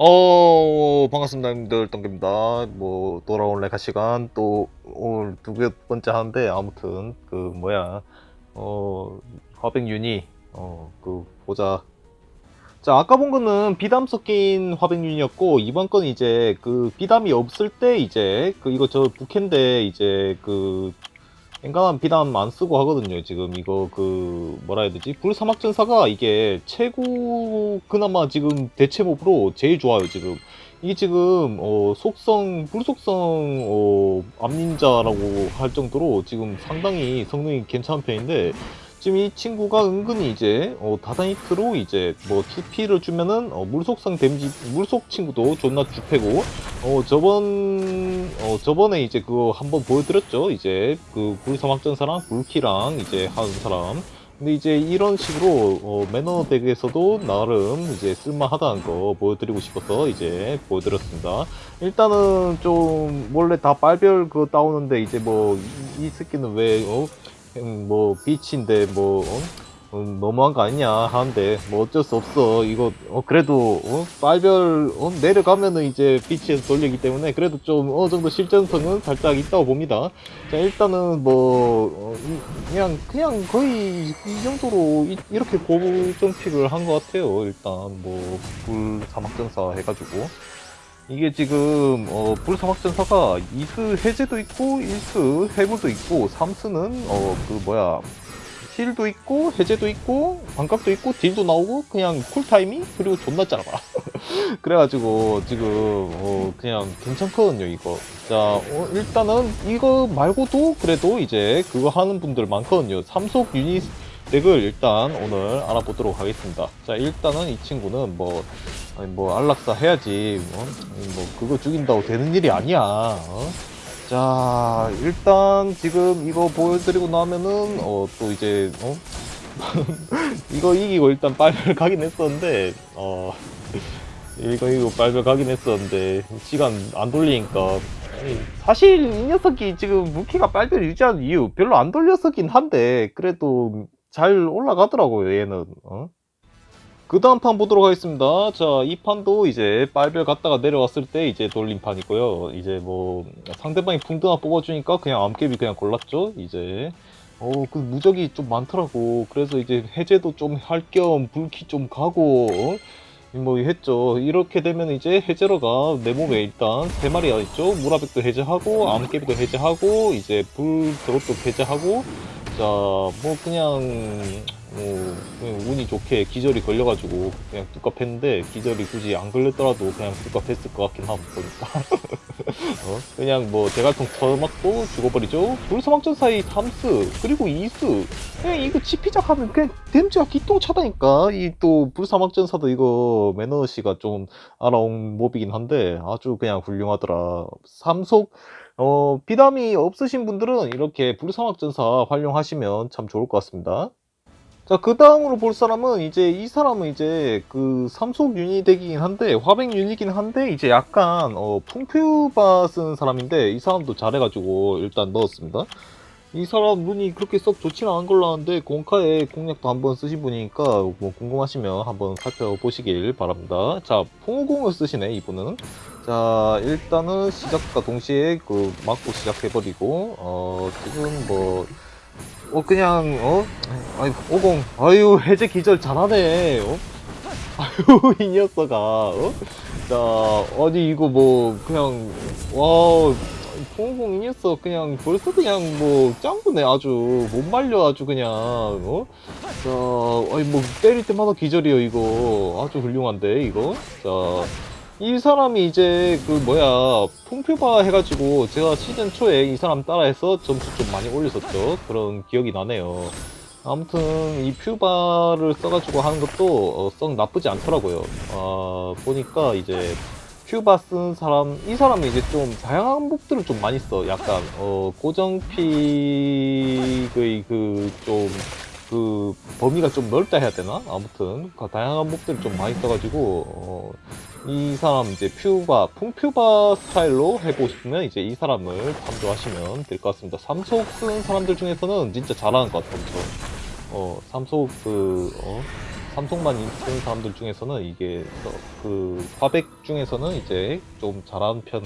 어 반갑습니다 님들. 똥개입니다. 뭐 돌아온 레카 시간 또 오늘 두 번째 하는데 아무튼 그 뭐야. 어 화백 유니. 어그 보자. 자 아까 본 거는 비담 섞인 화백 유니였고 이번 건 이제 그 비담이 없을 때 이제 그 이거 저 부캔데 이제 그 엔간한 비담 안 쓰고 하거든요. 지금 이거 그 뭐라 해야 되지? 불사막전사가 이게 최고 그나마 지금 대체 몹으로 제일 좋아요 지금. 이게 지금 어 속성 불속성 어 암닌자라고 할 정도로 지금 상당히 성능이 괜찮은 편인데 지금 이 친구가 은근히 이제 어 다다이트로 이제 뭐 주피를 주면은 어 물속성 데미지 물속 친구도 존나 주패고 어 저번 어 저번에 이제 그거 한번 보여드렸죠? 이제 그 불사막전사랑 불키랑 이제 하는 사람. 근데 이제 이런 식으로 어 매너 덱에서도 나름 이제 쓸만하다는 거 보여드리고 싶어서 이제 보여드렸습니다. 일단은 좀 원래 다 빨별 그거 따오는데 이제 뭐이 스킨은 왜 어? 음, 뭐 비치인데 뭐 어? 음, 너무한 거 아니냐 하는데 뭐 어쩔 수 없어 이거 어, 그래도 어? 빨별 어? 내려가면은 이제 비치에서 돌리기 때문에 그래도 좀 어느 정도 실전성은 살짝 있다고 봅니다 자 일단은 뭐 어, 이- 그냥 그냥 거의 이 정도로 이, 렇게 고정픽을 한 것 같아요 일단 뭐 불사막전사 해가지고 이게 지금 어, 불사막전사가 2스 해제도 있고 1스 해부도 있고 3스는 어 그 뭐야 힐도 있고 해제도 있고 반각도 있고 딜도 나오고 그냥 쿨타이밍 그리고 존나 짧아. 그래가지고 지금 어 그냥 괜찮거든요 이거. 자 어, 일단은 이거 말고도 그래도 이제 그거 하는 분들 많거든요. 삼속 유닛 덱을 일단 오늘 알아보도록 하겠습니다. 자 일단은 이 친구는 뭐 아니 뭐 안락사 해야지 뭐, 뭐 그거 죽인다고 되는 일이 아니야 어? 자 일단 지금 이거 보여드리고 나면은 어 또 이제 어 이거 이기고 일단 빨별 가긴 했었는데 어 이거 이거 빨별 가긴 했었는데 시간 안 돌리니까 사실 이 녀석이 지금 무키가 빨별 유지하는 이유 별로 안 돌렸었긴 한데 그래도 잘 올라가더라고요 얘는 어? 그 다음 판 보도록 하겠습니다. 자, 이 판도 이제 빨별 갔다가 내려왔을 때 이제 돌린 판이고요. 이제 뭐 상대방이 풍등화 뽑아주니까 그냥 암캡이 그냥 골랐죠. 이제 어, 그 무적이 좀 많더라고. 그래서 이제 해제도 좀 할 겸 불키 좀 가고 어? 뭐 했죠. 이렇게 되면 이제 해제러가 내 몸에 일단 세 마리가 있죠. 무라백도 해제하고 암깨비도 해제하고 이제 불 저것도 해제하고 자, 뭐 그냥 뭐 운이 좋게 기절이 걸려가지고 그냥 뚜껑 했는데 기절이 굳이 안 걸렸더라도 그냥 뚜껑 했을 것 같긴 하고 보니까. 어? 그냥 뭐 대갈통 쳐맞고 죽어버리죠. 불사막전 사이 3스 그리고 2스. 그냥 이거 치피작 하면 그냥 댐지가 기똥차다니까. 이 또 불사막전사도 이거 매너씨가 좀 알아온 몹이긴 한데 아주 그냥 훌륭하더라. 삼속 어, 비담이 없으신 분들은 이렇게 불사막전사 활용하시면 참 좋을 것 같습니다. 자, 그 다음으로 볼 사람은 이제 이 사람은 이제 그 삼속 유닛덱이긴 한데, 화백 유닛이긴 한데, 이제 약간, 어, 풍표바 쓰는 사람인데, 이 사람도 잘해가지고 일단 넣었습니다. 이 사람 눈이 그렇게 썩 좋지는 않은 걸로 아는데, 공카에 공략도 한번 쓰신 분이니까, 뭐 궁금하시면 한번 살펴보시길 바랍니다. 자, 풍우공을 쓰시네, 이분은. 자 일단은 시작과 동시에 그 맞고 시작해버리고 어 지금 뭐 어 그냥 어? 아니 오공. 아유 해제 기절 잘하네. 어? 아유 이 녀석아 어 자 아니 이거 뭐 그냥 와 풍공 이 녀석 그냥 벌써 그냥 뭐 짱구네 아주. 못 말려 아주 그냥 어 자 아니 뭐 때릴 때마다 기절이요 이거. 아주 훌륭한데 이거. 자 이 사람이 이제 그 뭐야 폼퓨바 해가지고 제가 시즌 초에 이 사람 따라해서 점수 좀 많이 올렸었죠. 그런 기억이 나네요. 아무튼 이 퓨바를 써가지고 하는 것도 어, 썩 나쁘지 않더라고요. 아 보니까 이제 퓨바 쓴 사람 이 사람은 이제 좀 다양한 몹들을 좀 많이 써. 약간 어 고정픽의 그좀 그 범위가 좀 넓다 해야 되나? 아무튼 그 다양한 몹들을 좀 많이 써가지고 어, 이 사람 이제 퓨바 풍퓨바 스타일로 해보고 싶으면 이제 이 사람을 참조하시면 될 것 같습니다. 삼속 쓰는 사람들 중에서는 진짜 잘하는 것 같아요. 어 삼속 그 어, 삼성만 쓰는 사람들 중에서는 이게 더- 그 화백 중에서는 이제 좀 잘하는 편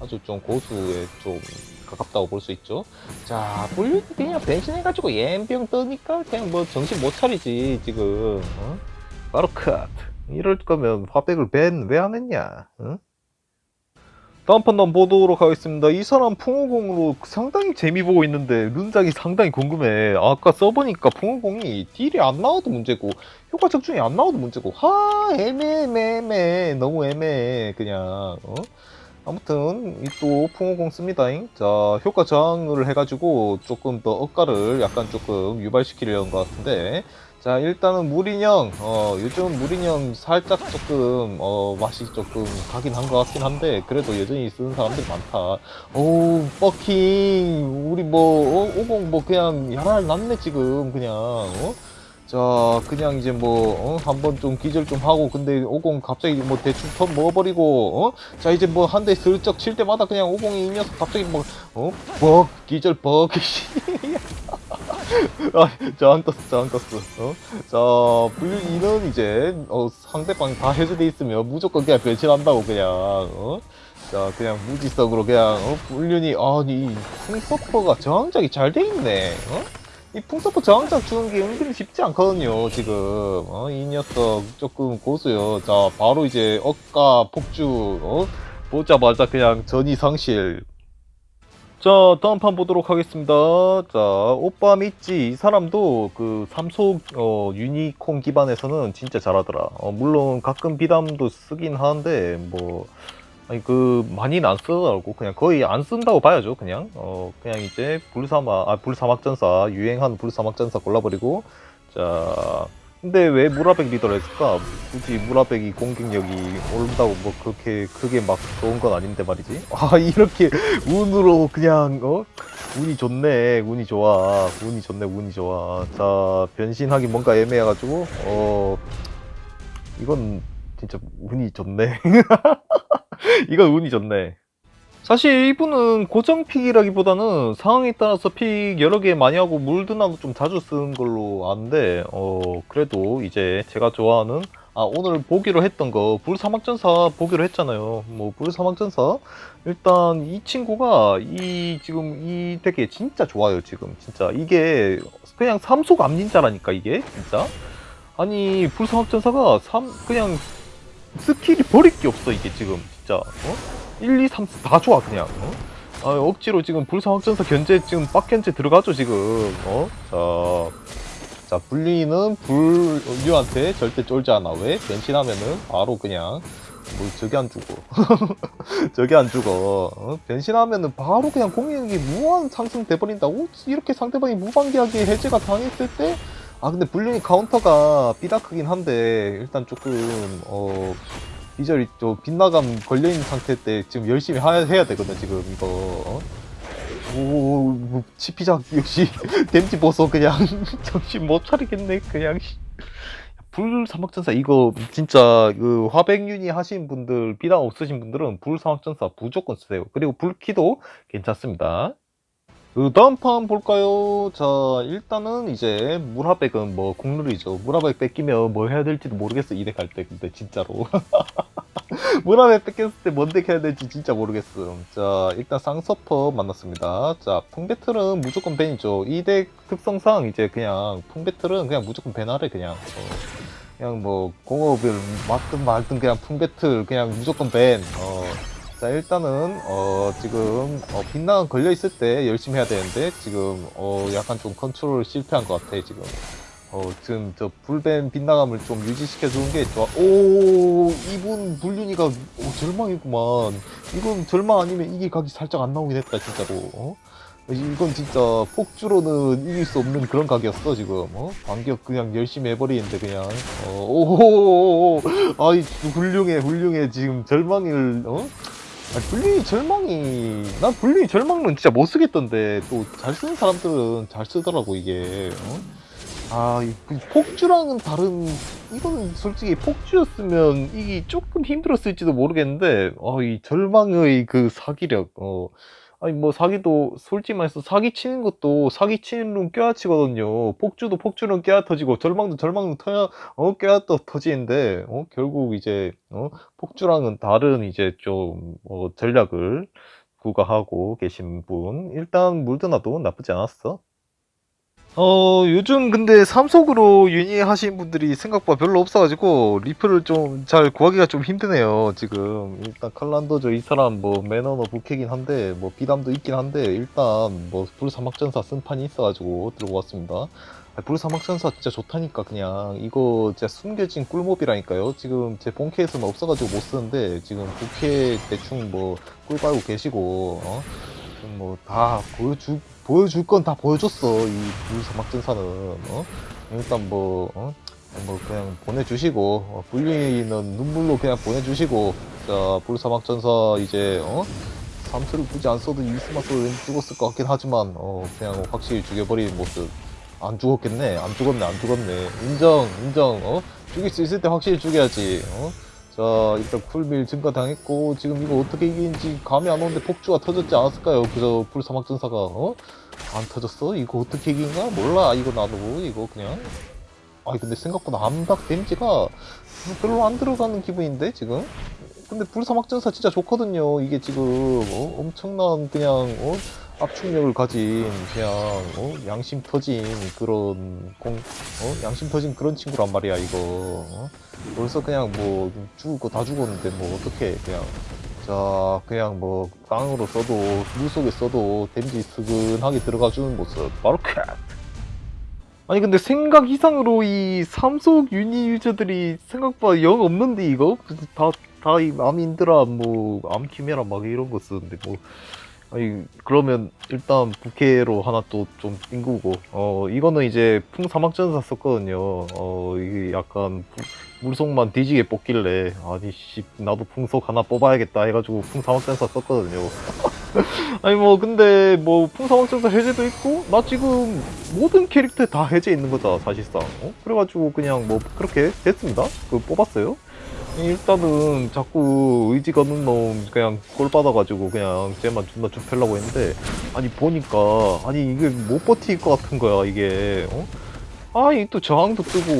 아주 좀 고수에 좀 가깝다고 볼 수 있죠. 자, 물론 그냥 변신해가지고 옌병 뜨니까 그냥 뭐 정신 못 차리지 지금. 어? 바로 컷. 이럴 거면 화백을 밴왜안 했냐? 어? 다음 판단 보도록 하겠습니다. 이 사람 풍우공으로 상당히 재미 보고 있는데 룬장이 상당히 궁금해. 아까 써보니까 풍우공이 딜이 안 나와도 문제고 효과 적중이 안 나와도 문제고 하 애매애매애매 너무 애매해 그냥 어? 아무튼 이 또 풍우공 씁니다잉. 자 효과 저항을 해가지고 조금 더 억가를 약간 조금 유발시키려는 것 같은데. 자 일단은 무린형. 어 요즘 무린형 살짝 조금 어 맛이 조금 가긴 한 것 같긴 한데 그래도 여전히 쓰는 사람들이 많다. 오우 버킹. 우리 뭐 어, 오공 뭐 그냥 야랄 났네 지금 그냥. 어? 자 그냥 이제 뭐 어? 한번 좀 기절 좀 하고 근데 오공 갑자기 뭐 대충 턴 먹어버리고 어? 자 이제 뭐 한 대 슬쩍 칠 때마다 그냥 오공이 이 녀석 갑자기 뭐 어? 벅 기절 벅 아, 저항 떴어, 저항 떴어. 어? 자, 불륜이는 이제, 어, 상대방 다 해제돼 있으면 무조건 그냥 변신한다고, 그냥, 어? 자, 그냥 무지성으로 그냥, 어, 불륜이, 아니, 풍서퍼가 저항작이 잘 돼 있네, 어? 이 풍서퍼 저항작 주는 게 은근히 쉽지 않거든요, 지금. 어, 이 녀석 조금 고수요. 자, 바로 이제 억가 폭주, 어? 보자마자 그냥 전이 상실. 자, 다음 판 보도록 하겠습니다. 자, 오빠 믿지. 이 사람도 그 삼속 어, 유니콘 기반에서는 진짜 잘하더라. 어, 물론 가끔 비담도 쓰긴 하는데, 뭐, 아니, 그, 많이는 안 쓰더라고. 그냥 거의 안 쓴다고 봐야죠, 그냥. 어, 그냥 이제 불사막, 아, 불사막전사, 유행한 불사막전사 골라버리고, 자, 근데 왜 무라백 리더를 했을까? 굳이 무라백이 공격력이 오른다고 뭐 그렇게 크게 막 좋은 건 아닌데 말이지. 아 이렇게 운으로 그냥 어 운이 좋네, 운이 좋아, 운이 좋네, 운이 좋아. 자 변신하기 뭔가 애매해가지고 어 이건 진짜 운이 좋네. 이건 운이 좋네. 사실 이분은 고정 픽이라기보다는 상황에 따라서 픽 여러 개 많이 하고 물드나도 좀 자주 쓰는 걸로 아는데 어 그래도 이제 제가 좋아하는 아 오늘 보기로 했던 거 불사막전사 보기로 했잖아요. 뭐 불사막전사? 일단 이 친구가 이 지금 이 덱에 진짜 좋아요 지금. 진짜 이게 그냥 삼속 암닌자라니까 이게 진짜. 아니 불사막전사가 삼 그냥 스킬이 버릴 게 없어 이게 지금 진짜 어? 1, 2, 3, 4다 좋아 그냥 어? 아, 억지로 지금 불사 확전사 견제 지금 빡견제 들어가죠 지금 어? 자, 자 불리는 불류한테 절대 쫄지 않아 왜? 변신하면은 바로 그냥 뭐 저기 안 죽어 저기 안 죽어 어? 변신하면은 바로 그냥 공격력이 무한 상승돼 버린다고? 이렇게 상대방이 무방비하게 해제가 당했을 때 아 근데 불륜이 카운터가 삐다크긴 한데 일단 조금 어 비절이 좀 빗나감 걸려있는 상태 때 지금 열심히 하, 해야 되거든 지금 이거 어? 오 뭐, 치피작 역시 댐지 보소 그냥 정신 못 차리겠네 그냥 씨. 불사막전사 이거 진짜 그 화백윤이 하신 분들 비담 없으신 분들은 불사막전사 무조건 쓰세요 그리고 불키도 괜찮습니다 그 다음 판 볼까요? 자 일단은 이제 무라백은 뭐 국룰이죠. 무라백 뺏기면 뭐 해야 될지도 모르겠어 이덱 할 때. 근데 진짜로. 무라백 뺏겼을 때 뭔데 해야 될지 진짜 모르겠음 자 일단 쌍서퍼 만났습니다. 자 풍배틀은 무조건 밴이죠. 이덱 특성상 이제 그냥 풍배틀은 그냥 무조건 밴하래 그냥. 어, 그냥 뭐 공업을 맞든 말든 그냥 풍배틀 그냥 무조건 밴 어. 자 일단은 어 지금 어, 빛나는 걸려 있을 때 열심히 해야 되는데 지금 어 약간 좀 컨트롤 실패한 것 같아 지금. 어 지금 저 불뱀 빛나감을 좀 유지시켜 주는 게 좋아. 오 이분 불륜이가 오, 절망이구만. 이건 절망 아니면 이길 각이 살짝 안 나오긴 했다 진짜로. 어? 이건 진짜 폭주로는 이길 수 없는 그런 각이었어 지금. 어? 반격 그냥 열심히 해버리는데 그냥. 어, 오호호호 아이 훌륭해 훌륭해 지금 절망을 어? 아, 불륜이 절망이 난 불륜이 절망은 진짜 못 쓰겠던데 또 잘 쓰는 사람들은 잘 쓰더라고 이게 어? 아, 이 폭주랑은 다른 이건 솔직히 폭주였으면 이게 조금 힘들었을지도 모르겠는데 어, 이 절망의 그 사기력 어, 아니 뭐 사기도 솔직히 말해서 사기 치는 것도 사기 치는 놈 껴야 치거든요. 폭주도 폭주는 껴야 터지고 절망도 절망은 터야 어 껴야 또 터지는데 어 결국 이제 어 폭주랑은 다른 이제 좀뭐 전략을 구가하고 계신 분 일단 물드나도 나쁘지 않았어. 어, 요즘 근데 삼속으로 유니 하신 분들이 생각보다 별로 없어가지고, 리플을 좀 잘 구하기가 좀 힘드네요, 지금. 일단 칼란도저 이 사람 뭐 매너너 부캐긴 한데, 뭐 비담도 있긴 한데, 일단 뭐 불사막전사 쓴 판이 있어가지고 들고 왔습니다. 아, 불사막전사 진짜 좋다니까, 그냥. 이거 진짜 숨겨진 꿀몹이라니까요. 지금 제 본캐에서는 없어가지고 못 쓰는데, 지금 부캐 대충 뭐 꿀 빨고 계시고, 어? 뭐다 보여주 보여줄 건 다 보여줬어 이 불사막전사는. 어? 일단 뭐 어? 뭐 그냥 보내주시고 어, 불리는 눈물로 그냥 보내주시고 자 불사막전사 이제 어? 삼수를 굳이 안 써도 이스마스로 죽었을 것 같긴 하지만 어 그냥 확실히 죽여버린 모습. 안 죽었겠네. 안 죽었네. 안 죽었네. 인정. 인정. 어? 죽일 수 있을 때 확실히 죽여야지. 어 자 일단 쿨밀 증가당했고 지금 이거 어떻게 이기는지 감이 안 오는데 폭주가 터졌지 않았을까요 그저 불사막전사가 어? 안 터졌어? 이거 어떻게 이긴가? 몰라 이거 나도 이거 그냥 아니 근데 생각보다 암박 데미지가 별로 안 들어가는 기분인데 지금? 근데 불사막전사 진짜 좋거든요 이게 지금 어? 엄청난 그냥 어? 압축력을 가진 그냥 어? 양심 터진 그런 공 어? 양심 터진 그런 친구란 말이야 이거 어? 벌써 그냥 뭐 죽을 거 다 죽었는데 뭐 어떻게 그냥 자 그냥 뭐 깡으로 써도 물속에 써도 데미지 스근하게 들어가 주는 모습 바로 캣 아니 근데 생각 이상으로 이 삼속 유니 유저들이 생각보다 영 없는데 이거 다다 이 암인드라 뭐 암키메라 막 이런 거 쓰는데 뭐 아니 그러면 일단 부캐로 하나 또 좀 띵구고. 어 이거는 이제 풍사막전사 썼거든요. 어 이게 약간 부- 물속만 뒤지게 뽑길래 아니 씨 나도 풍속 하나 뽑아야겠다 해가지고 풍사막전사 썼거든요. 아니 뭐 근데 뭐 풍사막전사 해제도 있고 나 지금 모든 캐릭터 다 해제 있는 거잖아 사실상. 어? 그래가지고 그냥 뭐 그렇게 됐습니다. 그 뽑았어요 일단은 자꾸 의지가 없는 놈 그냥 꼴 받아가지고 그냥 쟤만 존나 좀 펴려고 했는데 아니 보니까 아니 이게 못 버틸 것 같은 거야 이게 어? 아이 또 저항도 뜨고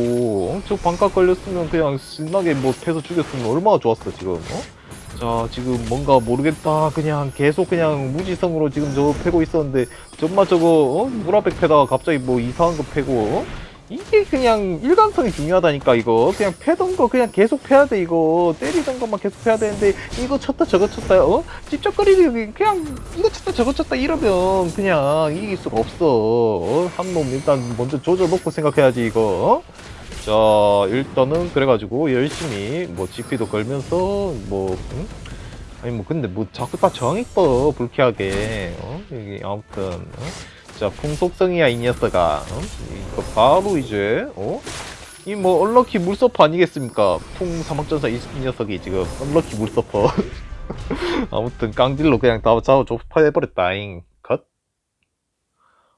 어? 저 반값 걸렸으면 그냥 신나게 뭐 패서 죽였으면 얼마나 좋았어 지금 어? 자 지금 뭔가 모르겠다 그냥 계속 그냥 무지성으로 지금 저거 패고 있었는데 정말 저거 어? 무라백 패다가 갑자기 뭐 이상한 거 패고 어? 이게 그냥 일관성이 중요하다니까 이거 그냥 패던 거 그냥 계속 패야 돼 이거 때리던 것만 계속 패야 되는데 이거 쳤다 저거 쳤다 어 찝쩍거리는 그냥 이거 쳤다 저거 쳤다 이러면 그냥 이길 수가 없어 어? 한놈 일단 먼저 조져놓고 생각해야지 이거 어? 자 일단은 그래가지고 열심히 뭐 GP도 걸면서 뭐 응? 아니 뭐 근데 뭐 자꾸 다 정익어 불쾌하게 어 이게 아무튼 어? 자 풍속성이야 이 녀석아. 어? 이거 바로 이제 어? 이 뭐 얼럭키 물서퍼 아니겠습니까? 풍 사막전사 이, 이 녀석이 지금 얼럭키 물서퍼. 아무튼 깡딜로 그냥 다 잡아 좁혀버렸다잉. 컷.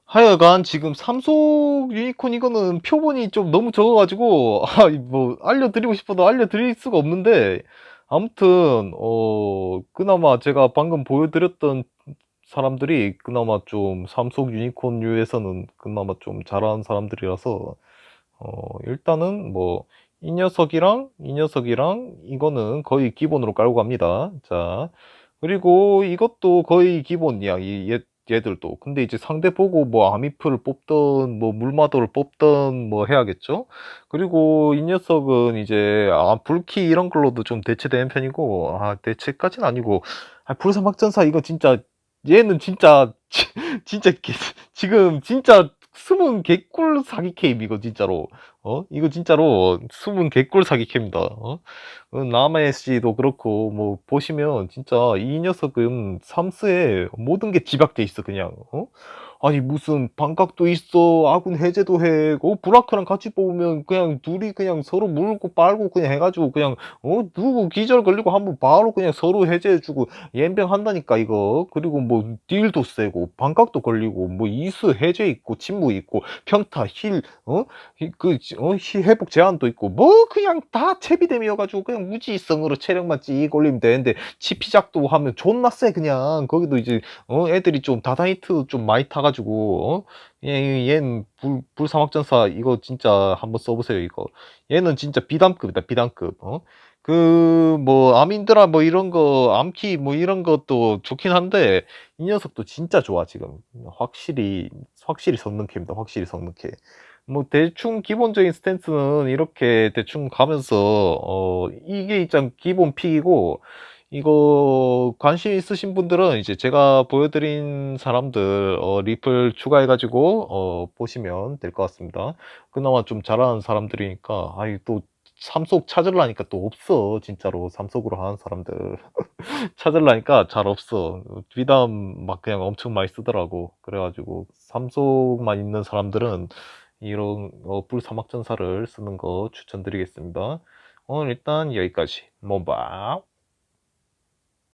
하여간 지금 삼속 유니콘 이거는 표본이 좀 너무 적어가지고 아, 뭐 알려드리고 싶어도 알려드릴 수가 없는데 아무튼 어 그나마 제가 방금 보여드렸던 사람들이 그나마 좀 삼속 유니콘류에서는 그나마 좀 잘하는 사람들이라서 어 일단은 뭐 이 녀석이랑 이 녀석이랑 이거는 거의 기본으로 깔고 갑니다. 자 그리고 이것도 거의 기본이야 이 얘, 얘들도 근데 이제 상대 보고 뭐 아미프를 뽑던 뭐 물마도를 뽑던 뭐 해야겠죠 그리고 이 녀석은 이제 아 불키 이런 걸로도 좀 대체되는 편이고 아 대체까지는 아니고 아 불사막전사 이거 진짜 얘는 진짜 지- 진짜 개- 지금 진짜 숨은 개꿀 사기 캠 이거 진짜로. 어? 이거 진짜로 숨은 개꿀 사기 캠이다. 어 남해 씨도 그렇고 뭐 보시면 진짜 이 녀석은 삼스에 모든 게 집약돼 있어 그냥. 어? 아니 무슨 반각도 있어. 아군 해제도 해 어, 브라크랑 같이 뽑으면 그냥 둘이 그냥 서로 물고 빨고 그냥 해가지고 그냥 어? 누구 기절 걸리고 한번 바로 그냥 서로 해제해주고 연병 한다니까 이거. 그리고 뭐 딜도 세고 반각도 걸리고 뭐 이수 해제 있고 침묵 있고 평타 힐어그 어, 힐 회복 제한도 있고 뭐 그냥 다 채비됨이어가지고 그냥 그냥 무지성으로 체력만 찍 올리면 되는데 치피작도 하면 존나 세 그냥. 거기도 이제 어 애들이 좀 다다이트 좀 많이 타가지고 어? 얘, 얘는 불, 불사막전사 이거 진짜 한번 써보세요 이거. 얘는 진짜 비담급이다 비담급 어? 그뭐 아민드라 뭐 이런 거 암키 뭐 이런 것도 좋긴 한데 이 녀석도 진짜 좋아 지금. 확실히 확실히 성능 캠이다 확실히 성능 캠 뭐 대충 기본적인 스탠스는 이렇게 대충 가면서 어 이게 일단 기본 픽이고 이거 관심 있으신 분들은 이제 제가 보여드린 사람들 어, 리플 추가해 가지고 어, 보시면 될 것 같습니다. 그나마 좀 잘하는 사람들이니까 아이 또 삼속 찾으려니까 또 없어. 진짜로 삼속으로 하는 사람들. 찾으려니까 잘 없어. 비담 막 그냥 엄청 많이 쓰더라고. 그래가지고 삼속만 있는 사람들은 이런 어, 불사막전사를 쓰는 거 추천드리겠습니다. 오늘 일단 여기까지. 모바.